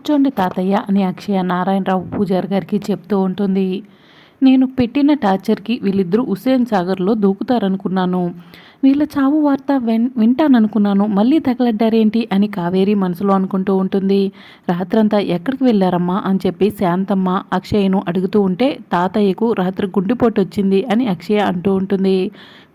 కూర్చోండి తాతయ్య అని అక్షయ నారాయణరావు పూజారి గారికి చెప్తూ ఉంటుంది. నేను పెట్టిన టార్చర్కి వీళ్ళిద్దరూ హుస్సేన్ సాగర్లో దూకుతారనుకున్నాను. వీళ్ళ చావు వార్త వెన్ వింటాననుకున్నాను. మళ్ళీ తగలడ్డారేంటి అని కావేరి మనసులో అనుకుంటూ ఉంటుంది. రాత్రంతా ఎక్కడికి వెళ్ళారమ్మా అని చెప్పి శాంతమ్మ అక్షయను అడుగుతూ ఉంటే తాతయ్యకు రాత్రి గుండెపోటు వచ్చింది అని అక్షయ అంటూ ఉంటుంది.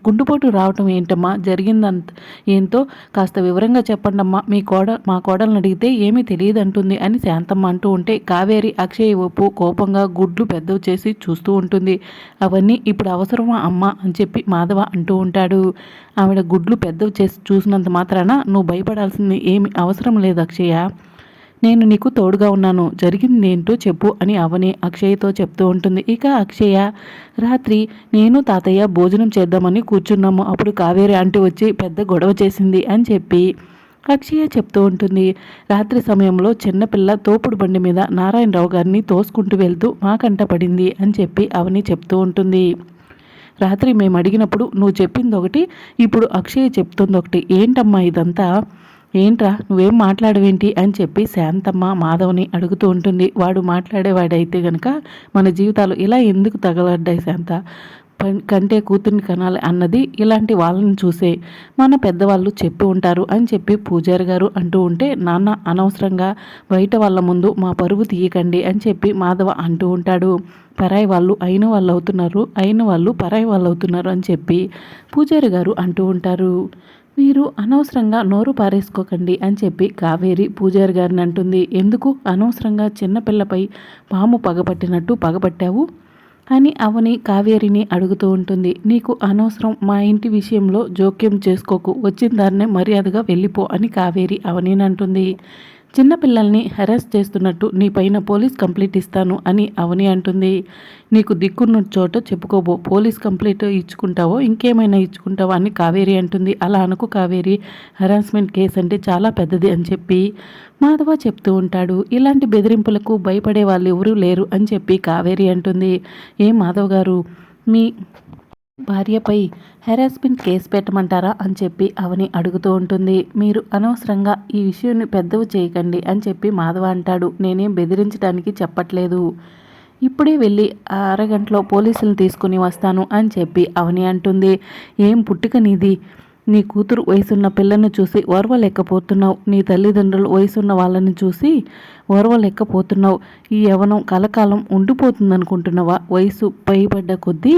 గుండుపోటు రావటం ఏంటమ్మా? జరిగిందంత ఏంతో? కాస్త వివరంగా చెప్పండమ్మా. మీ కోడ మా కోడలను అడిగితే ఏమీ తెలియదు అంటుంది అని శాంతమ్మ అంటూ ఉంటే కావేరి అక్షయ ఒప్పు కోపంగా గుడ్లు పెద్దవి చేసి చూస్తూ ఉంటుంది. అవన్నీ ఇప్పుడు అవసరమా అమ్మ అని చెప్పి మాధవ అంటూ ఉంటాడు. ఆవిడ గుడ్లు పెద్దవి చేసి చూసినంత మాత్రాన నువ్వు భయపడాల్సింది ఏమి అవసరం లేదు అక్షయ. నేను నీకు తోడుగా ఉన్నాను. జరిగింది ఏంటో చెప్పు అని అవని అక్షయ్యతో చెప్తూ ఉంటుంది. ఇక అక్షయ రాత్రి నేను తాతయ్య భోజనం చేద్దామని కూర్చున్నాము. అప్పుడు కావేరి ఆంటీ వచ్చి పెద్ద గొడవ చేసింది అని చెప్పి అక్షయ చెప్తూ ఉంటుంది. రాత్రి సమయంలో చిన్నపిల్ల తోపుడు బండి మీద నారాయణరావు గారిని తోసుకుంటూ వెళ్తూ మా కంట పడింది అని చెప్పి అవని చెప్తూ ఉంటుంది. రాత్రి మేము అడిగినప్పుడు నువ్వు చెప్పింది ఒకటి ఇప్పుడు అక్షయ్ చెప్తుంది ఒకటి ఏంటమ్మా ఇదంతా? ఏంట్రా నువ్వేం మాట్లాడవేంటి అని చెప్పి శాంతమ్మ మాధవ్ని అడుగుతూ ఉంటుంది. వాడు మాట్లాడేవాడైతే గనక మన జీవితాలు ఇలా ఎందుకు తగలడ్డాయి శాంత? కంటే కూతుర్ని కనాలి అన్నది ఇలాంటి వాళ్ళని చూసే మన పెద్దవాళ్ళు చెప్పి ఉంటారు అని చెప్పి పూజారి గారు అంటూ ఉంటే నాన్న అనవసరంగా బయట వాళ్ళ ముందు మా పరుగు తీయకండి అని చెప్పి మాధవ అంటూ ఉంటాడు. పరాయి వాళ్ళు అయిన వాళ్ళు అవుతున్నారు అయిన వాళ్ళు పరాయి వాళ్ళు అవుతున్నారు అని చెప్పి పూజారి గారు అంటూ ఉంటారు. మీరు అనవసరంగా నోరు పారేసుకోకండి అని చెప్పి కావేరి పూజారి గారిని అంటుంది. ఎందుకు? అనవసరంగా చిన్నపిల్లపై పాము పగపట్టినట్టు పగపట్టావు అని అవని కావేరిని అడుగుతూ ఉంటుంది. నీకు అనవసరం మా ఇంటి విషయంలో జోక్యం చేసుకోకు. వచ్చిన దాన్నే మర్యాదగా వెళ్ళిపో అని కావేరి అవనినంటుంది. చిన్నపిల్లల్ని హెరాస్ చేస్తున్నట్టు నీ పైన పోలీస్ కంప్లీట్ ఇస్తాను అని అవని అంటుంది. నీకు దిక్కున్న చోట చెప్పుకోబో పోలీస్ కంప్లీట్ ఇచ్చుకుంటావో ఇంకేమైనా ఇచ్చుకుంటావో అని కావేరి అంటుంది. అలా అనుకు కావేరి హెరాస్మెంట్ కేసు అంటే చాలా పెద్దది అని చెప్పి మాధవ చెప్తూ ఉంటాడు. ఇలాంటి బెదిరింపులకు భయపడే వాళ్ళు ఎవరూ లేరు అని చెప్పి కావేరి అంటుంది. ఏం మాధవ్ గారు మీ భార్యపై హెరాస్మెంట్ కేసు పెట్టమంటారా అని చెప్పి అవని అడుగుతూ ఉంటుంది. మీరు అనవసరంగా ఈ విషయాన్ని పెద్దవి చేయకండి అని చెప్పి మాధవ అంటాడు. నేనేం బెదిరించడానికి చెప్పట్లేదు. ఇప్పుడే వెళ్ళి అరగంటలో పోలీసులను తీసుకుని వస్తాను అని చెప్పి అవని అంటుంది. ఏం పుట్టుక నీది? నీ కూతురు వయసున్న పిల్లని చూసి ఓర్వలేకపోతున్నావు. నీ తల్లిదండ్రులు వయసున్న వాళ్ళని చూసి ఓర్వలేకపోతున్నావు. ఈ యవనం కలకాలం ఉండిపోతుందనుకుంటున్నావా? వయసు పైబడ్డ కొద్దీ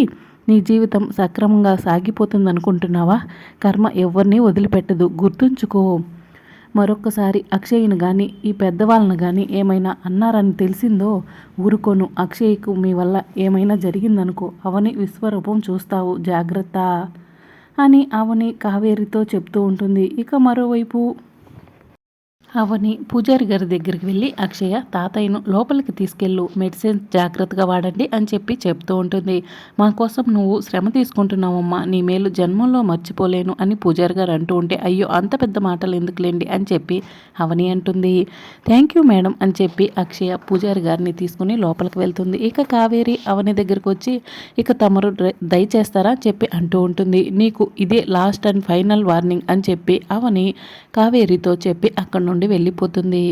నీ జీవితం సక్రమంగా సాగిపోతుందనుకుంటున్నావా? కర్మ ఎవరిని వదిలిపెట్టదు. గుర్తుంచుకో. మరొక్కసారి అక్షయ్ని కానీ ఈ పెద్దవాళ్ళను కానీ ఏమైనా అన్నారని తెలిసిందో ఊరుకోను. అక్షయ్కు మీ వల్ల ఏమైనా జరిగిందనుకో అవని విశ్వరూపం చూస్తావు. జాగ్రత్త అని అవని కావేరితో చెప్తూ ఉంటుంది. ఇక మరోవైపు అవని పూజారి గారి దగ్గరికి వెళ్ళి అక్షయ తాతయ్యను లోపలికి తీసుకెళ్ళు మెడిసిన్స్ జాగ్రత్తగా వాడండి అని చెప్పి చెప్తూ ఉంటుంది. మా కోసం నువ్వు శ్రమ తీసుకుంటున్నావమ్మా నీ మేలు జన్మంలో మర్చిపోలేను అని పూజారి గారు అంటూ ఉంటే అయ్యో అంత పెద్ద మాటలు ఎందుకులేండి అని చెప్పి అవని అంటుంది. థ్యాంక్ యూ మేడం అని చెప్పి అక్షయ పూజారి గారిని తీసుకుని లోపలికి వెళ్తుంది. ఇక కావేరి అవని దగ్గరికి వచ్చి ఇక తమరు దయచేస్తారా చెప్పి అంటూ ఉంటుంది. నీకు ఇదే లాస్ట్ అండ్ ఫైనల్ వార్నింగ్ అని చెప్పి అవని కావేరితో చెప్పి అక్కడ నుండి వెళ్ళిపోతుంది.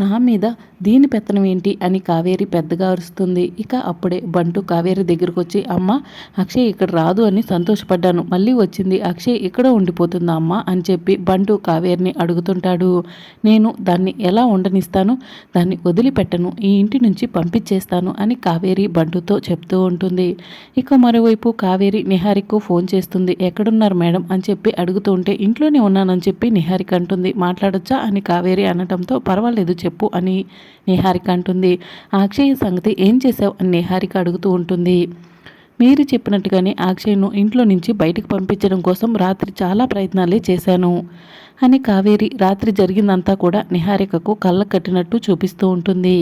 నా మీద దీని పెత్తనం ఏంటి అని కావేరి పెద్దగా అరుస్తుంది. ఇక అప్పుడే బంటు కావేరి దగ్గరకు వచ్చి అమ్మ అక్షయ్ ఇక్కడ రాదు అని సంతోషపడ్డాను. మళ్ళీ వచ్చింది. అక్షయ్ ఇక్కడ ఉండిపోతుందా అమ్మ? అని చెప్పి బంటు కావేరిని అడుగుతుంటాడు. నేను దాన్ని ఎలా ఉండనిస్తాను? దాన్ని వదిలిపెట్టను. ఈ ఇంటి నుంచి పంపించేస్తాను అని కావేరి బంటుతో చెప్తూ ఉంటుంది. ఇక మరోవైపు కావేరి నిహారికు ఫోన్ చేస్తుంది. ఎక్కడున్నారు మేడం? అని చెప్పి అడుగుతూ ఉంటే ఇంట్లోనే ఉన్నానని చెప్పి నిహారిక అంటుంది. మాట్లాడొచ్చా? అని కావేరి అనటంతో పర్వాలేదు చెప్పు అని నిహారిక అంటుంది. అక్షయ్ సంగతి ఏం చేసావు అని నిహారిక అడుగుతూ ఉంటుంది. మీరు చెప్పినట్టుగానే అక్షయ్ను ఇంట్లో నుంచి బయటకు పంపించడం కోసం రాత్రి చాలా ప్రయత్నాలే చేశాను అని కావేరి రాత్రి జరిగిందంతా కూడా నిహారికకు కళ్ళ కట్టినట్టు చూపిస్తూ ఉంటుంది.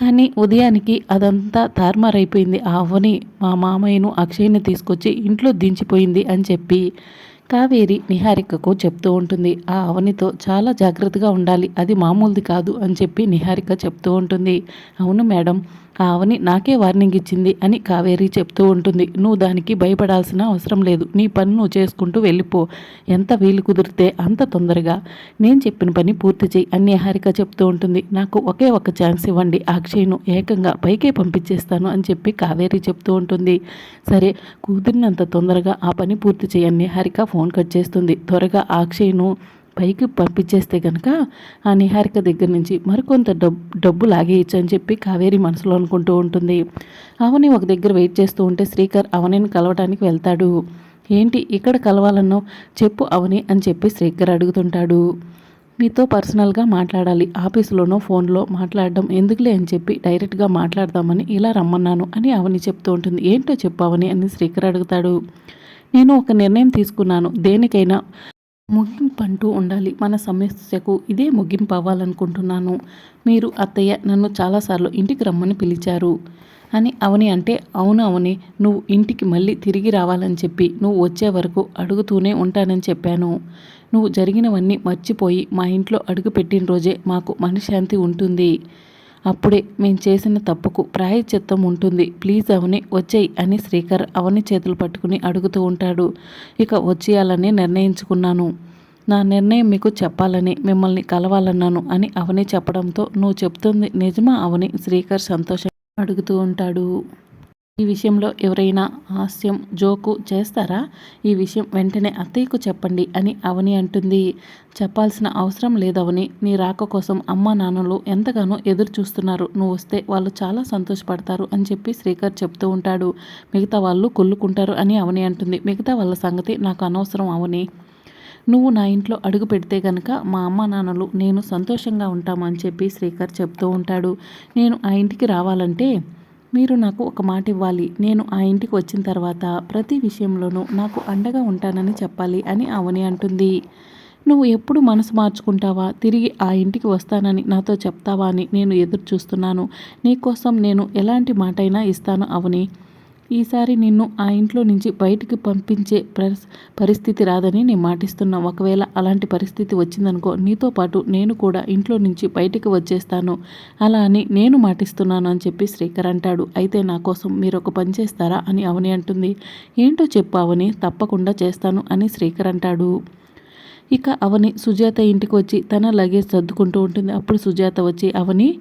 కానీ ఉదయానికి అదంతా తారుమారైపోయింది. ఆ అవ్వని మా మామయ్యను అక్షయ్ని తీసుకొచ్చి ఇంట్లో దించిపోయింది అని చెప్పి కావేరి నిహారికకు చెప్తూ ఉంటుంది. ఆ అవనితో చాలా జాగ్రత్తగా ఉండాలి. అది మామూలుది కాదు అని చెప్పి నిహారిక చెప్తూ ఉంటుంది. అవును మేడం. ఆవని నాకే వార్నింగ్ ఇచ్చింది అని కావేరి చెప్తూ ఉంటుంది. నువ్వు దానికి భయపడాల్సిన అవసరం లేదు. నీ పని నువ్వు చేసుకుంటూ వెళ్ళిపో. ఎంత వీలు కుదిరితే అంత తొందరగా. నేను చెప్పిన పని పూర్తి చేయి అని హారిక చెప్తూ ఉంటుంది. నాకు ఒకే ఒక ఛాన్స్ ఇవ్వండి. అక్షయ్ను ఏకంగా పైకే పంపించేస్తాను అని చెప్పి కావేరి చెప్తూ ఉంటుంది. సరే కుదిరినంత తొందరగా ఆ పని పూర్తి చేయని హారిక ఫోన్ కట్ చేస్తుంది. త్వరగా అక్షయ్ను పైకి పంపించేస్తే కనుక ఆ నిహారిక దగ్గర నుంచి మరికొంత డబ్బు డబ్బు లాగేయచ్చు అని చెప్పి కావేరి మనసులో అనుకుంటూ ఉంటుంది. అవని ఒక దగ్గర వెయిట్ చేస్తూ ఉంటే శ్రీకర్ అవనిని కలవటానికి వెళ్తాడు. ఏంటి ఇక్కడ కలవాలన్నో చెప్పు అవని అని చెప్పి శ్రీకర్ అడుగుతుంటాడు. మీతో పర్సనల్గా మాట్లాడాలి ఆఫీసులోనో ఫోన్లో మాట్లాడడం ఎందుకులే అని చెప్పి డైరెక్ట్గా మాట్లాడదామని ఇలా రమ్మన్నాను అని అవని చెప్తూ ఉంటుంది. ఏంటో చెప్పు అవని అని శ్రీకర్ అడుగుతాడు. నేను ఒక నిర్ణయం తీసుకున్నాను. దేనికైనా ముగింపు అంటూ ఉండాలి. మన సమస్యకు ఇదే ముగింపు అవ్వాలనుకుంటున్నాను మీరు అత్తయ్య నన్ను చాలాసార్లు ఇంటికి రమ్మని పిలిచారు. అని అవని అంటే అవును అవని నువ్వు ఇంటికి మళ్ళీ తిరిగి రావాలని చెప్పి నువ్వు వచ్చే వరకు అడుగుతూనే ఉంటానని చెప్పాను. నువ్వు జరిగినవన్నీ మర్చిపోయి మా ఇంట్లో అడుగు పెట్టిన రోజే మాకు మనశ్శాంతి ఉంటుంది. అప్పుడే మేము చేసిన తప్పుకు ప్రాయచిత్తం ఉంటుంది. ప్లీజ్ అవని వచ్చేయి అని శ్రీకర్ అవని చేతులు పట్టుకుని అడుగుతూ ఉంటాడు. ఇక వచ్చేయాలని నిర్ణయించుకున్నాను. నా నిర్ణయం మీకు చెప్పాలని మిమ్మల్ని కలవాలన్నాను అని అవని చెప్పడంతో నువ్వు చెప్తుంది నిజమా? అవని శ్రీకర్ సంతోషం అడుగుతూ ఉంటాడు. ఈ విషయంలో ఎవరైనా హాస్యం జోకు చేస్తారా? ఈ విషయం వెంటనే అత్తయ్యకు చెప్పండి అని అవని అంటుంది. చెప్పాల్సిన అవసరం లేదవని నీ రాక కోసం అమ్మ నాన్నలు ఎంతగానో ఎదురు చూస్తున్నారు. నువ్వు వస్తే వాళ్ళు చాలా సంతోషపడతారు అని చెప్పి శ్రీకర్ చెప్తూ ఉంటాడు. మిగతా వాళ్ళు కొల్లుకుంటారు అని అవని అంటుంది. మిగతా వాళ్ళ సంగతి నాకు అనవసరం అవని. నువ్వు నా ఇంట్లో అడుగు పెడితే గనక మా అమ్మ నాన్నలు నేను సంతోషంగా ఉంటామని చెప్పి శ్రీకర్ చెప్తూ ఉంటాడు. నేను ఆ ఇంటికి రావాలంటే మీరు నాకు ఒక మాట ఇవ్వాలి. నేను ఆ ఇంటికి వచ్చిన తర్వాత ప్రతి విషయంలోనూ నాకు అండగా ఉంటానని చెప్పాలి అని అవని అంటుంది. నువ్వు ఎప్పుడు మనసు మార్చుకుంటావా? తిరిగి ఆ ఇంటికి వస్తానని నాతో చెప్తావా అని నేను ఎదురు చూస్తున్నాను నీకోసం నేను ఎలాంటి మాటైనా ఇస్తాను అవని ఈసారి నిన్ను ఆ ఇంట్లో నుంచి బయటికి పంపించే పరిస్థితి రాదని నేను మాటిస్తున్నా. ఒకవేళ అలాంటి పరిస్థితి వచ్చిందనుకో నీతో పాటు నేను కూడా ఇంట్లో నుంచి బయటికి వచ్చేస్తాను. అలా అని నేను మాటిస్తున్నాను అని చెప్పి శ్రీకర్ అంటాడు. అయితే నా కోసం మీరు ఒక పని చేస్తారా అని అవని అంటుంది. ఏంటో చెప్పు అవని తప్పకుండా చేస్తాను అని శ్రీకర్ అంటాడు. ఇక అవని సుజాత ఇంటికి వచ్చి తన లగేజ్ సర్దుకుంటూ ఉంటుంది. అప్పుడు సుజాత వచ్చి అవని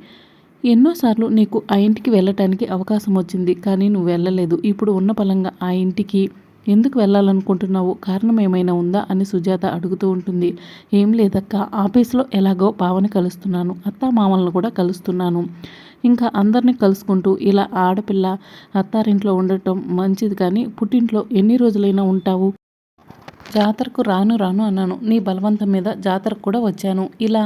ఎన్నోసార్లు నీకు ఆ ఇంటికి వెళ్ళటానికి అవకాశం వచ్చింది కానీ నువ్వు వెళ్ళలేదు. ఇప్పుడు ఉన్న పలంగా ఆ ఇంటికి ఎందుకు వెళ్ళాలనుకుంటున్నావు? కారణం ఏమైనా ఉందా? అని సుజాత అడుగుతూ ఉంటుంది. ఏం లేదక్క ఆఫీస్లో ఎలాగో భావన కలుస్తున్నాను. అత్త మామలను కూడా కలుస్తున్నాను. ఇంకా అందరినీ కలుసుకుంటూ ఇలా ఆడపిల్ల అత్తారింట్లో ఉండటం మంచిది కానీ పుట్టింట్లో ఎన్ని రోజులైనా ఉంటావు? జాతరకు రాను రాను అన్నాను. నీ బలవంతం మీద జాతరకు కూడా వచ్చాను. ఇలా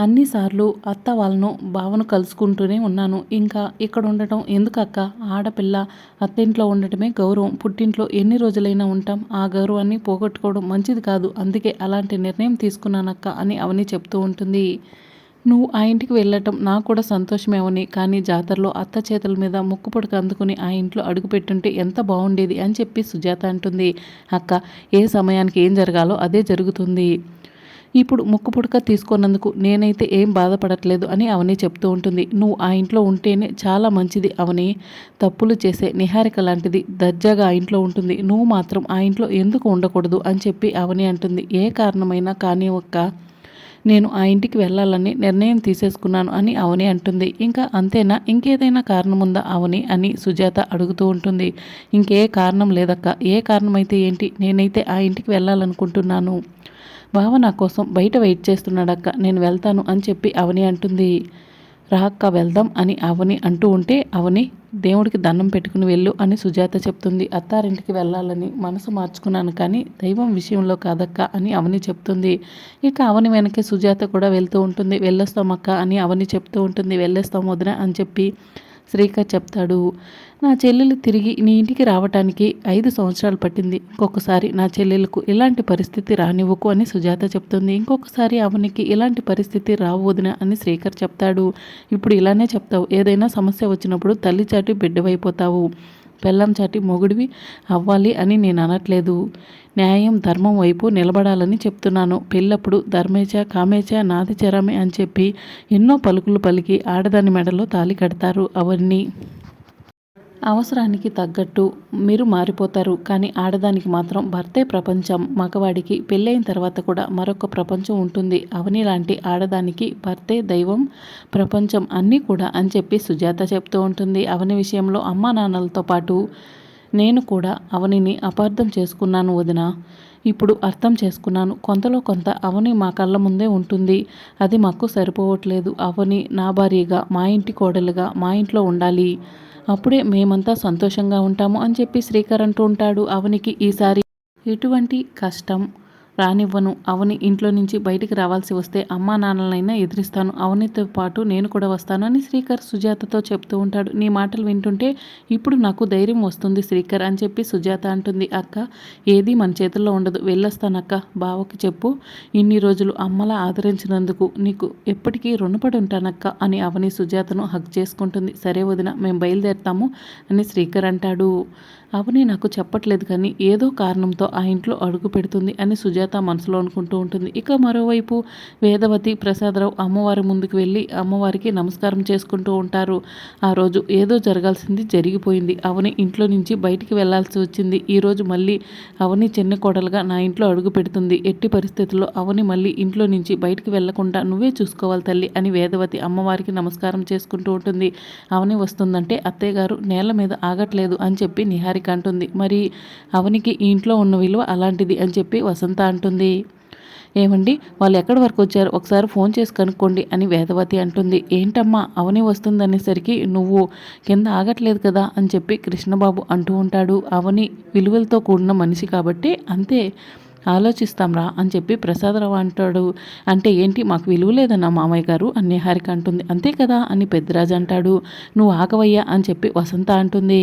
అన్నిసార్లు అత్త వాళ్ళను బావను కలుసుకుంటూనే ఉన్నాను. ఇంకా ఇక్కడ ఉండటం ఎందుకక్క? ఆడపిల్ల అత్తింట్లో ఉండటమే గౌరవం. పుట్టింట్లో ఎన్ని రోజులైనా ఉంటాం. ఆ గౌరవాన్ని పోగొట్టుకోవడం మంచిది కాదు. అందుకే అలాంటి నిర్ణయం తీసుకున్నానక్క అని అవని చెప్తూ ఉంటుంది. నువ్వు ఆ ఇంటికి వెళ్ళటం నాకు కూడా సంతోషమేవని కానీ జాతరలో అత్త చేతుల మీద ముక్కు అందుకుని ఆ ఇంట్లో అడుగుపెట్టుంటే ఎంత బాగుండేది అని చెప్పి సుజాత అంటుంది. అక్క ఏ సమయానికి ఏం జరగాలో అదే జరుగుతుంది. ఇప్పుడు ముక్కు పుడక తీసుకున్నందుకు నేనైతే ఏం బాధపడట్లేదు అని అవని చెప్తూ ఉంటుంది. నువ్వు ఆ ఇంట్లో ఉంటేనే చాలా మంచిది అవని. తప్పులు చేసే నిహారిక లాంటిది దర్జాగా ఆ ఇంట్లో ఉంటుంది. నువ్వు మాత్రం ఆ ఇంట్లో ఎందుకు ఉండకూడదు అని చెప్పి అవని అంటుంది. ఏ కారణమైనా కానీ ఒక్క నేను ఆ ఇంటికి వెళ్ళాలని నిర్ణయం తీసేసుకున్నాను అని అవని అంటుంది. ఇంకా అంతేనా? ఇంకేదైనా కారణం ఉందా అవని అని సుజాత అడుగుతూ ఉంటుంది. ఇంకే కారణం లేదక్క. ఏ కారణమైతే ఏంటి? నేనైతే ఆ ఇంటికి వెళ్ళాలనుకుంటున్నాను. బావ నా కోసం బయట వెయిట్ చేస్తున్నాడక్క నేను వెళ్తాను అని చెప్పి అవని అంటుంది. రాక్క వెళ్దాం అని అవని అంటూ ఉంటే అవని దేవుడికి దండం పెట్టుకుని వెళ్ళు అని సుజాత చెప్తుంది. అత్తారింటికి వెళ్ళాలని మనసు మార్చుకున్నాను కానీ దైవం విషయంలో కాదక్క అని అవని చెప్తుంది. ఇక అవని వెనకే సుజాత కూడా వెళ్తూ ఉంటుంది. వెళ్ళొస్తామక్క అని అవని చెప్తూ ఉంటుంది. వెళ్ళేస్తాం వదిన అని చెప్పి శ్రీకర్ చెప్తాడు నా చెల్లెలు తిరిగి నీ ఇంటికి రావటానికి ఐదు సంవత్సరాలు పట్టింది. ఇంకొకసారి నా చెల్లెలకు ఇలాంటి పరిస్థితి రానివ్వకు అని సుజాత చెప్తుంది. ఇంకొకసారి అవనికి ఇలాంటి పరిస్థితి రావద్దున అని శ్రీకర్ చెప్తాడు. ఇప్పుడు ఇలానే చెప్తావు. ఏదైనా సమస్య వచ్చినప్పుడు తల్లి చాటి బిడ్డవైపోతావు. బెల్లం చాటి మొగుడివి అవ్వాలి అని నేను అనట్లేదు. న్యాయం ధర్మం వైపు నిలబడాలని చెప్తున్నాను. పెళ్ళప్పుడు ధర్మేచ కామేచ నాది చరమే అని చెప్పి ఎన్నో పలుకులు పలికి ఆడదాని మెడలో తాలి కడతారు అవన్నీ. అవసరానికి తగ్గట్టు మీరు మారిపోతారు. కానీ ఆడదానికి మాత్రం భర్తే ప్రపంచం. మగవాడికి పెళ్ళైన తర్వాత కూడా మరొక ప్రపంచం ఉంటుంది. అవని లాంటి ఆడదానికి భర్తే దైవం ప్రపంచం అన్నీ కూడా అని చెప్పి సుజాత చెప్తూ ఉంటుంది. అవని విషయంలో అమ్మా నాన్నలతో పాటు నేను కూడా అవనిని అపార్థం చేసుకున్నాను వదిన. ఇప్పుడు అర్థం చేసుకున్నాను. కొంతలో కొంత అవని మా కళ్ళ ముందే ఉంటుంది. అది మాకు సరిపోవట్లేదు. అవని నా భార్యగా మా ఇంటి కోడలుగా మా ఇంట్లో ఉండాలి. అప్పుడే మేమంతా సంతోషంగా ఉంటాము అని చెప్పి శ్రీకర్ అంటూ ఉంటాడు. అవనికి ఈసారి ఎటువంటి కష్టం రానివ్వను. అవని ఇంట్లో నుంచి బయటికి రావాల్సి వస్తే అమ్మా నాన్నలైనా ఎదిరిస్తాను. అవనితో పాటు నేను కూడా వస్తాను అని శ్రీకర్ సుజాతతో చెప్తూ ఉంటాడు. నీ మాటలు వింటుంటే ఇప్పుడు నాకు ధైర్యం వస్తుంది శ్రీకర్ అని చెప్పి సుజాత అంటుంది. అక్క ఏది మన చేతుల్లో ఉండదు. వెళ్ళొస్తానక్క. బావకి చెప్పు. ఇన్ని రోజులు అమ్మలా ఆదరించినందుకు నీకు ఎప్పటికీ రుణపడి ఉంటానక్క అని అవని సుజాతను హక్ చేసుకుంటుంది. సరే వదిన మేము బయలుదేరుతాము అని శ్రీకర్ అంటాడు. అవని నాకు చెప్పట్లేదు కానీ ఏదో కారణంతో ఆ ఇంట్లో అడుగు పెడుతుంది అని సుజాత మనసులో అనుకుంటూ ఉంటుంది. ఇక మరోవైపు వేదవతి ప్రసాదరావు అమ్మవారి ముందుకు వెళ్ళి అమ్మవారికి నమస్కారం చేసుకుంటూ ఉంటారు. ఆ రోజు ఏదో జరగాల్సింది జరిగిపోయింది. అవని ఇంట్లో నుంచి బయటికి వెళ్ళాల్సి వచ్చింది. ఈరోజు మళ్ళీ అవని చిన్న కోడలుగా నా ఇంట్లో అడుగు పెడుతుంది. ఎట్టి పరిస్థితుల్లో అవని మళ్ళీ ఇంట్లో నుంచి బయటికి వెళ్ళకుండా నువ్వే చూసుకోవాలి తల్లి అని వేదవతి అమ్మవారికి నమస్కారం చేసుకుంటూ ఉంటుంది. అవని వస్తుందంటే అత్తయ్య గారు నేల మీద ఆగట్లేదు అని చెప్పి నిహారి హారిక అంటుంది మరి అవనికి ఈ ఇంట్లో ఉన్న విలువ అలాంటిది అని చెప్పి వసంత అంటుంది. ఏమండి? వాళ్ళు ఎక్కడి వరకు వచ్చారు? ఒకసారి ఫోన్ చేసి కనుక్కోండి అని వేదవతి అంటుంది. ఏంటమ్మా? అవని వస్తుందనేసరికి నువ్వు కింద ఆగట్లేదు కదా అని చెప్పి కృష్ణబాబు అంటూ ఉంటాడు. అవని విలువలతో కూడిన మనిషి కాబట్టి అంతే ఆలోచిస్తాంరా అని చెప్పి ప్రసాదరావు అంటాడు. అంటే ఏంటి? మాకు విలువ లేదన్న మామయ్య గారు? అని హారిక అంటుంది. అంతే కదా అని పెద్దరాజు అంటాడు. నువ్వు ఆగవయ్యా అని చెప్పి వసంత అంటుంది.